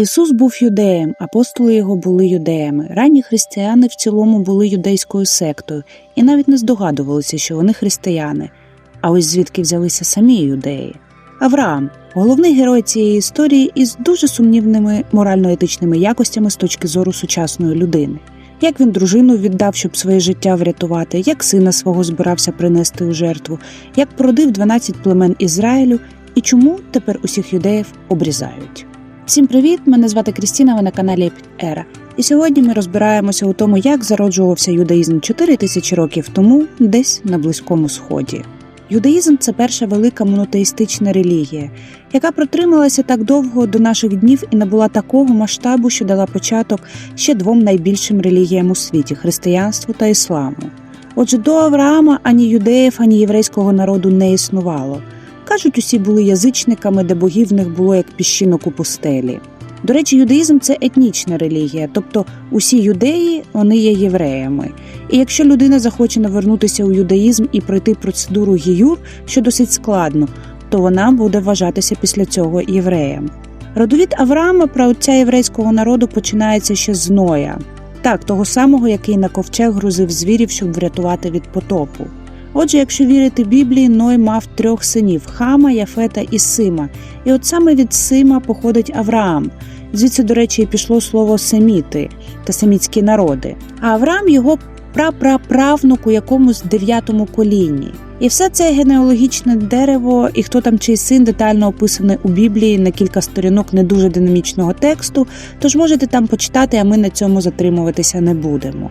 Ісус був юдеєм, апостоли його були юдеями. Ранні християни в цілому були юдейською сектою і навіть не здогадувалися, що вони християни. А ось звідки взялися самі юдеї. Авраам головний герой цієї історії із дуже сумнівними морально-етичними якостями з точки зору сучасної людини. Як він дружину віддав, щоб своє життя врятувати, як сина свого збирався принести у жертву, як породив 12 племен Ізраїлю і чому тепер усіх юдеїв обрізають. Всім привіт! Мене звати Крістіна. Ви на каналі Ера. І сьогодні ми розбираємося у тому, як зароджувався юдаїзм 4 тисячі років тому, десь на Близькому Сході. Юдаїзм це перша велика монотеїстична релігія, яка протрималася так довго до наших днів і набула такого масштабу, що дала початок ще двом найбільшим релігіям у світі християнству та ісламу. Отже, до Авраама ані юдеїв, ані єврейського народу не існувало. Кажуть, усі були язичниками, де богів в них було як піщинок у пустелі. До речі, юдаїзм це етнічна релігія, тобто усі юдеї вони є євреями. І якщо людина захоче навернутися у юдаїзм і пройти процедуру гіюр, що досить складно, то вона буде вважатися після цього євреєм. Родовід Авраама про отця єврейського народу починається ще з Ноя, так того самого, який на ковчег грузив звірів, щоб врятувати від потопу. Отже, якщо вірити Біблії, Ной мав трьох синів Хама, Яфета і Сима. І от саме від Сима походить Авраам. Звідси, до речі, і пішло слово семіти та семітські народи. А Авраам його прапраправнук у якомусь дев'ятому колінні. І все це генеалогічне дерево, і хто там чий син детально описаний у Біблії на кілька сторінок не дуже динамічного тексту. Тож можете там почитати, а ми на цьому затримуватися не будемо.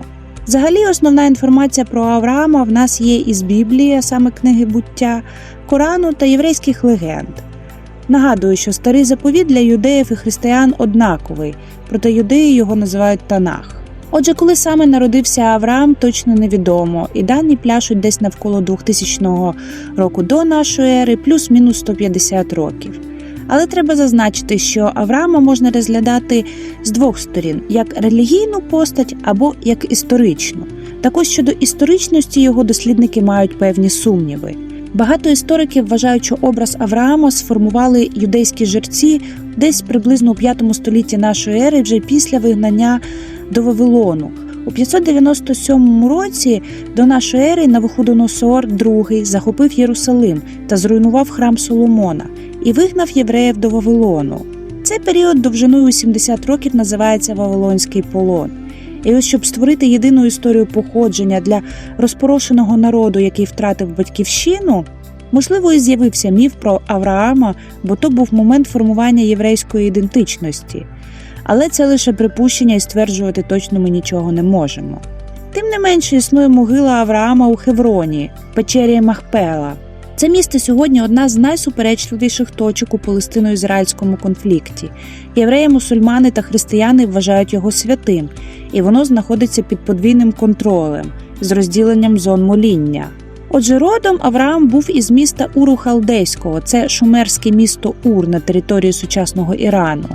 Взагалі, основна інформація про Авраама в нас є із Біблії, саме книги буття, Корану та єврейських легенд. Нагадую, що старий заповіт для юдеїв і християн однаковий, проте юдеї його називають Танах. Отже, коли саме народився Авраам, точно невідомо, і дані пляшуть десь навколо 2000 року до нашої ери, плюс-мінус 150 років. Але треба зазначити, що Авраама можна розглядати з двох сторін: як релігійну постать або як історичну. Також щодо історичності його дослідники мають певні сумніви. Багато істориків вважають, що образ Авраама сформували юдейські жерці десь приблизно у 5 столітті нашої ери, вже після вигнання до Вавилону. У 597 році до нашої ери Навуходоносор II захопив Єрусалим та зруйнував храм Соломона і вигнав євреїв до Вавилону. Цей період довжиною у 70 років називається Вавилонський полон. І ось щоб створити єдину історію походження для розпорошеного народу, який втратив батьківщину, можливо, і з'явився міф про Авраама, бо то був момент формування єврейської ідентичності. Але це лише припущення і стверджувати точно ми нічого не можемо. Тим не менше існує могила Авраама у Хевроні, печері Махпела. Це місце сьогодні одна з найсуперечливіших точок у палестино-ізраїльському конфлікті. Євреї, мусульмани та християни вважають його святим, і воно знаходиться під подвійним контролем з розділенням зон моління. Отже, родом Авраам був із міста Уру Халдейського, це шумерське місто Ур на території сучасного Ірану.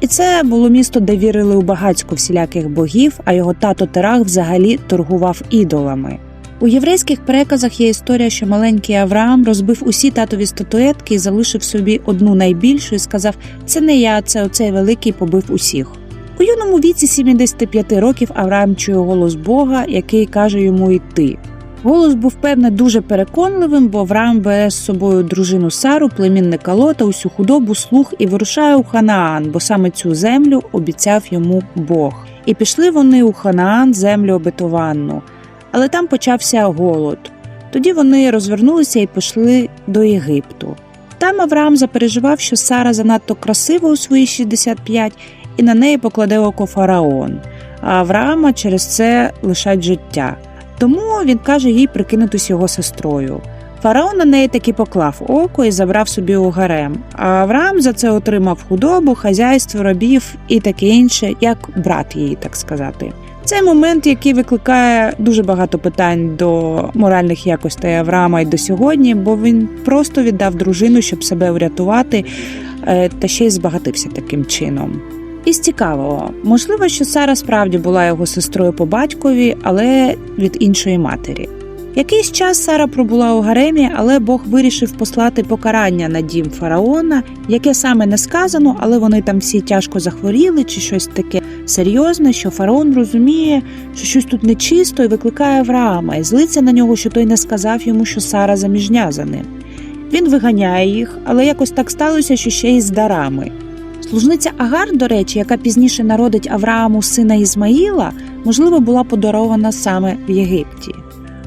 І це було місто, де вірили у багатько всіляких богів, а його тато Терах взагалі торгував ідолами. У єврейських переказах є історія, що маленький Авраам розбив усі татові статуетки і залишив собі одну найбільшу і сказав: Це не я, це оцей великий побив усіх. У юному віці 75 років Авраам чує голос Бога, який каже йому йти. Голос був, певне, дуже переконливим, бо Авраам бере з собою дружину Сару, племінника Лота, усю худобу, слух і вирушає у Ханаан, бо саме цю землю обіцяв йому Бог. І пішли вони у Ханаан, землю обетованну. Але там почався голод. Тоді вони розвернулися і пішли до Єгипту. Там Авраам запереживав, що Сара занадто красива у свої 65, і на неї покладе око фараон. А Авраама через це лишать життя. Тому він каже їй прикинутись його сестрою. Фараон на неї таки поклав око і забрав собі у гарем. А Авраам за це отримав худобу, хазяйство, рабів і таке інше, як брат її, так сказати. Цей момент, який викликає дуже багато питань до моральних якостей Авраама й до сьогодні, бо він просто віддав дружину, щоб себе врятувати, е, та ще й збагатився таким чином. Із цікавого, можливо, що Сара справді була його сестрою по батькові, але від іншої матері. Якийсь час Сара пробула у гаремі, але Бог вирішив послати покарання на дім фараона, яке саме не сказано, але вони там всі тяжко захворіли чи щось таке серйозне, що фараон розуміє, що щось тут нечисто і викликає Авраама, і злиться на нього, що той не сказав йому, що Сара заміжня за ним. Він виганяє їх, але якось так сталося, що ще й з дарами. Служниця Агар, до речі, яка пізніше народить Аврааму сина Ізмаїла, можливо, була подарована саме в Єгипті.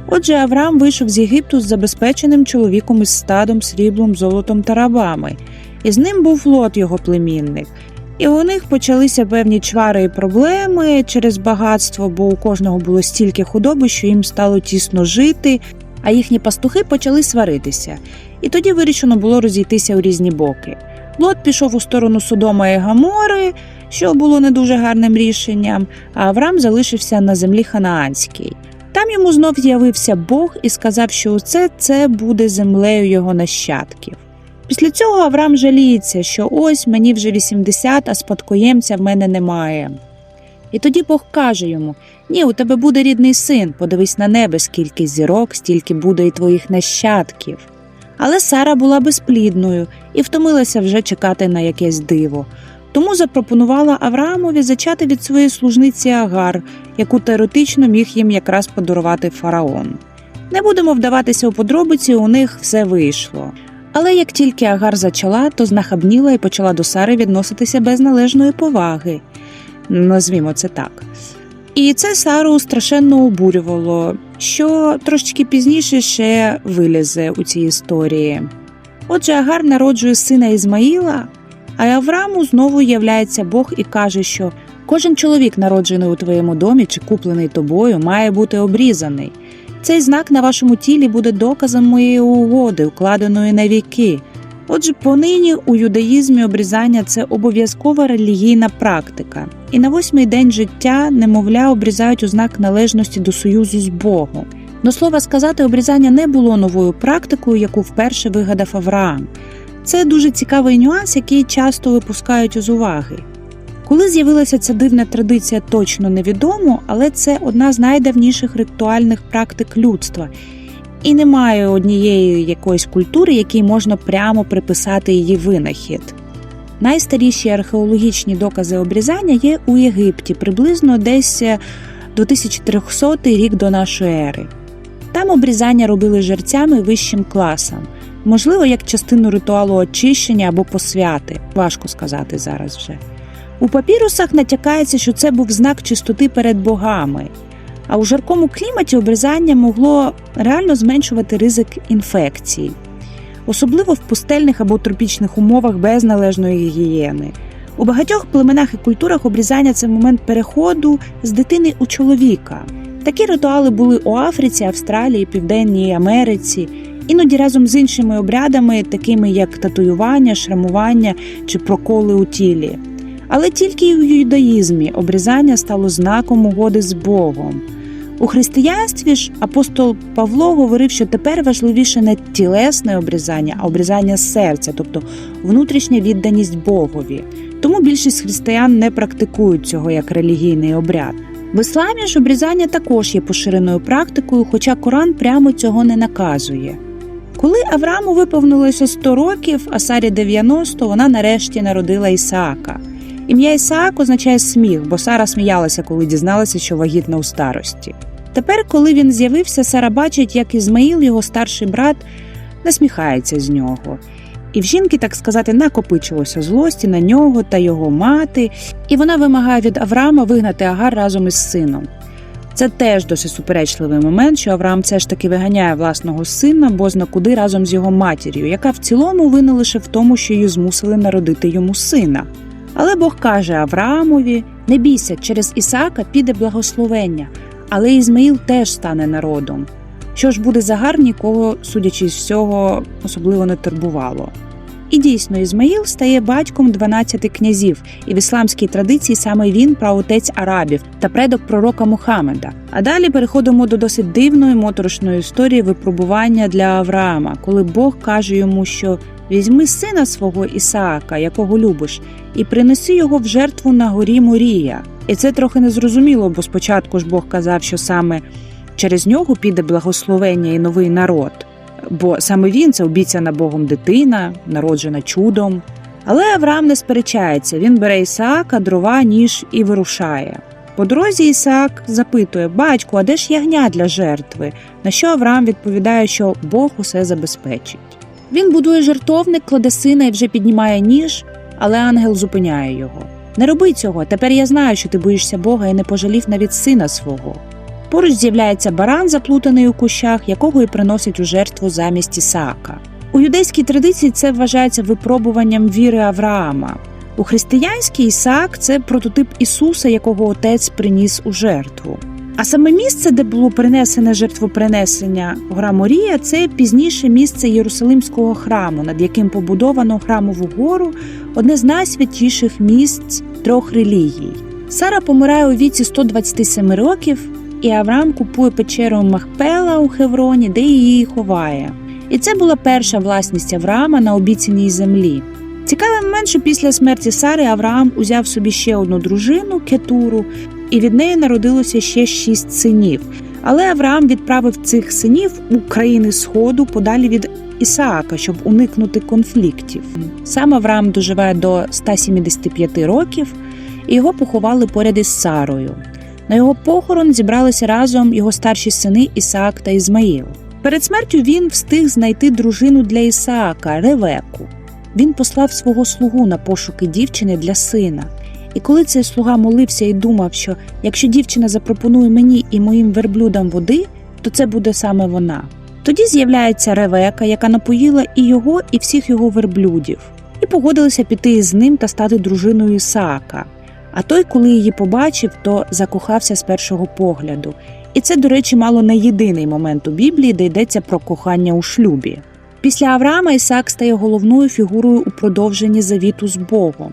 Отже, Авраам вийшов з Єгипту з забезпеченим чоловіком із стадом, сріблом, золотом та рабами, і з ним був Лот, його племінник. І у них почалися певні чвари і проблеми через багатство, бо у кожного було стільки худоби, що їм стало тісно жити, а їхні пастухи почали сваритися. І тоді вирішено було розійтися у різні боки. Лот пішов у сторону Содома і Гамори, що було не дуже гарним рішенням, а Авраам залишився на землі Ханаанській. Там йому знов з'явився Бог і сказав, що усе це буде землею його нащадків. Після цього Авраам жаліється, що ось мені вже 80, а спадкоємця в мене немає. І тоді Бог каже йому: Ні, у тебе буде рідний син, подивись на небо, скільки зірок, стільки буде і твоїх нащадків. Але Сара була безплідною і втомилася вже чекати на якесь диво. Тому запропонувала Авраамові зачати від своєї служниці Агар, яку теоретично міг їм якраз подарувати фараон. Не будемо вдаватися у подробиці, у них все вийшло. Але як тільки Агар зачала, то знахабніла і почала до Сари відноситися без належної поваги, назвімо це так. І це Сару страшенно обурювало, що трошечки пізніше ще вилізе у цій історії. Отже, Агар народжує сина Ізмаїла, а Аврааму знову являється Бог і каже, що кожен чоловік, народжений у твоєму домі чи куплений тобою, має бути обрізаний. Цей знак на вашому тілі буде доказом моєї угоди, укладеної на віки. Отже, понині у юдаїзмі обрізання це обов'язкова релігійна практика, і на восьмий день життя немовля обрізають у знак належності до союзу з Богом. До слова сказати, обрізання не було новою практикою, яку вперше вигадав Авраам. Це дуже цікавий нюанс, який часто випускають з уваги. Коли з'явилася ця дивна традиція, точно невідомо, але це одна з найдавніших ритуальних практик людства, і немає однієї якоїсь культури, якій можна прямо приписати її винахід. Найстаріші археологічні докази обрізання є у Єгипті, приблизно десь 2300 рік до нашої ери. Там обрізання робили жерцями вищим класам, можливо, як частину ритуалу очищення або посвяти, важко сказати зараз вже. У папірусах натякається, що це був знак чистоти перед богами, а у жаркому кліматі обрізання могло реально зменшувати ризик інфекцій, особливо в пустельних або тропічних умовах без належної гігієни. У багатьох племенах і культурах обрізання це момент переходу з дитини у чоловіка. Такі ритуали були у Африці, Австралії, Південній Америці, іноді разом з іншими обрядами, такими як татуювання, шрамування чи проколи у тілі. Але тільки у юдаїзмі обрізання стало знаком угоди з Богом. У християнстві ж апостол Павло говорив, що тепер важливіше не тілесне обрізання, а обрізання серця, тобто внутрішня відданість Богові. Тому більшість християн не практикують цього як релігійний обряд. В ісламі ж обрізання також є поширеною практикою, хоча Коран прямо цього не наказує. Коли Аврааму виповнилося 100 років, а Сарі 90, вона нарешті народила Ісаака. Ім'я Ісаак означає сміх, бо Сара сміялася, коли дізналася, що вагітна у старості. Тепер, коли він з'явився, Сара бачить, як Ізмаїл, його старший брат, насміхається з нього. І в жінки, так сказати, накопичилося злості на нього та його мати, і вона вимагає від Авраама вигнати Агар разом із сином. Це теж досить суперечливий момент, що Авраам все ж таки виганяє власного сина, бозна куди разом з його матір'ю, яка в цілому винна лише в тому, що її змусили народити йому сина. Але Бог каже Авраамові: не бійся, через Ісаака піде благословення, але Ізмаїл теж стане народом. Що ж буде загар, нікого, судячи з всього, особливо не турбувало. І дійсно, Ізмаїл стає батьком 12 князів, і в ісламській традиції саме він праотець арабів та предок пророка Мухаммеда. А далі переходимо до досить дивної моторошної історії випробування для Авраама, коли Бог каже йому, що візьми сина свого Ісаака, якого любиш, і принеси його в жертву на горі Морія. І це трохи незрозуміло, бо спочатку ж Бог казав, що саме через нього піде благословення і новий народ. Бо саме він це обіцяна Богом дитина, народжена чудом. Але Авраам не сперечається, він бере Ісаака, дрова, ніж і вирушає. По дорозі Ісаак запитує батьку, а де ж ягня для жертви? На що Авраам відповідає, що Бог усе забезпечить. Він будує жертовник, кладе сина і вже піднімає ніж, але ангел зупиняє його. Не роби цього. Тепер я знаю, що ти боїшся Бога і не пожалів навіть сина свого. Поруч з'являється баран, заплутаний у кущах, якого і приносять у жертву замість Ісаака. У юдейській традиції це вважається випробуванням віри Авраама. У християнській Ісаак це прототип Ісуса, якого отець приніс у жертву. А саме місце, де було принесене жертвопринесення гора Морія, це пізніше місце Єрусалимського храму, над яким побудовано храмову гору, одне з найсвятіших місць трьох релігій. Сара помирає у віці 127 років, і Авраам купує печеру Махпела у Хевроні, де її ховає. І це була перша власність Авраама на обіцяній землі. Цікавий момент, що після смерті Сари Авраам узяв собі ще одну дружину Кетуру, і від неї народилося ще шість синів. Але Авраам відправив цих синів у країни Сходу подалі від Ісаака, щоб уникнути конфліктів. Сам Авраам доживає до 175 років, і його поховали поряд із Сарою. На його похорон зібралися разом його старші сини Ісаак та Ізмаїл. Перед смертю він встиг знайти дружину для Ісаака Ревеку. Він послав свого слугу на пошуки дівчини для сина. І коли цей слуга молився і думав, що якщо дівчина запропонує мені і моїм верблюдам води, то це буде саме вона. Тоді з'являється Ревека, яка напоїла і його, і всіх його верблюдів, і погодилася піти із ним та стати дружиною Ісаака. А той, коли її побачив, то закохався з першого погляду. І це, до речі, мало не єдиний момент у Біблії, де йдеться про кохання у шлюбі. Після Авраама Ісаак стає головною фігурою у продовженні завіту з Богом.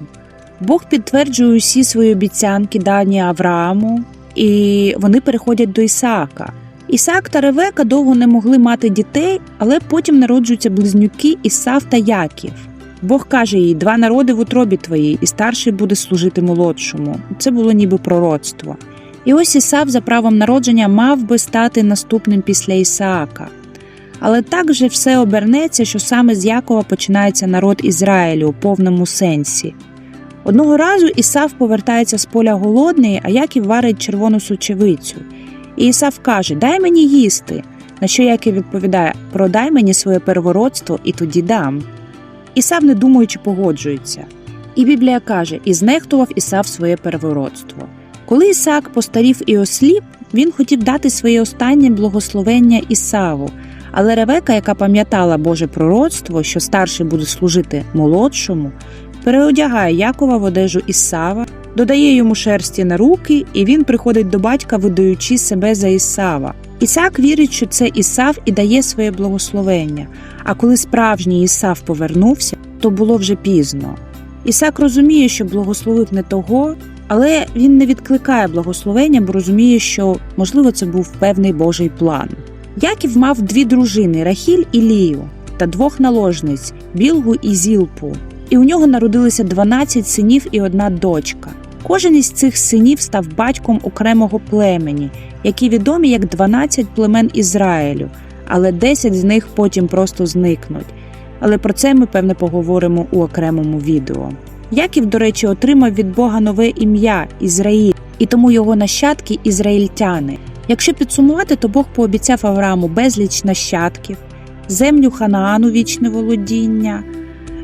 Бог підтверджує усі свої обіцянки, дані Аврааму, і вони переходять до Ісаака. Ісаак та Ревека довго не могли мати дітей, але потім народжуються близнюки Ісав та Яків. Бог каже їй: два народи в утробі твоїй, і старший буде служити молодшому. Це було ніби пророцтво. І ось Ісав за правом народження мав би стати наступним після Ісаака. Але так же все обернеться, що саме з Якова починається народ Ізраїлю у повному сенсі. Одного разу Ісав повертається з поля голодний, а Яків варить червону сучевицю. І Ісав каже: Дай мені їсти. На що Яків відповідає: Продай мені своє первородство і тоді дам. Ісав, не думаючи, погоджується. І Біблія каже: І знехтував Ісав своє первородство. Коли Ісаак постарів і осліп, він хотів дати своє останнє благословення Ісаву. Але Ревека, яка пам'ятала Боже пророцтво, що старший буде служити молодшому, переодягає Якова в одежу Ісава, додає йому шерсті на руки, і він приходить до батька, видаючи себе за Ісава. Ісаак вірить, що це Ісав і дає своє благословення. А коли справжній Ісав повернувся, то було вже пізно. Ісаак розуміє, що благословив не того, але він не відкликає благословення, бо розуміє, що можливо це був певний Божий план. Яків мав дві дружини Рахіль і Лію та двох наложниць Білгу і Зілпу. І у нього народилися 12 синів і одна дочка. Кожен із цих синів став батьком окремого племені, які відомі як 12 племен Ізраїлю, але 10 з них потім просто зникнуть. Але про це ми певне поговоримо у окремому відео. Яків, до речі, отримав від Бога нове ім'я Ізраїль, і тому його нащадки ізраїльтяни. Якщо підсумувати, то Бог пообіцяв Аврааму безліч нащадків, землю Ханаану вічне володіння,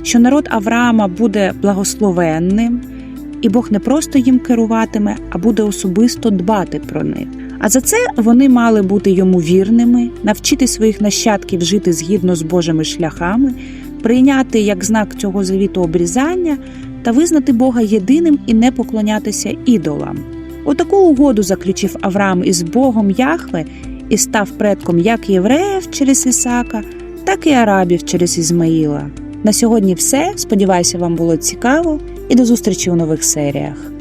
що народ Авраама буде благословенним, і Бог не просто їм керуватиме, а буде особисто дбати про них. А за це вони мали бути йому вірними, навчити своїх нащадків жити згідно з Божими шляхами, прийняти як знак цього завіту обрізання та визнати Бога єдиним і не поклонятися ідолам. Отаку угоду заключив Авраам із Богом Яхве і став предком як євреїв через Ісака, так і арабів через Ізмаїла. На сьогодні все. Сподіваюся, вам було цікаво і до зустрічі у нових серіях.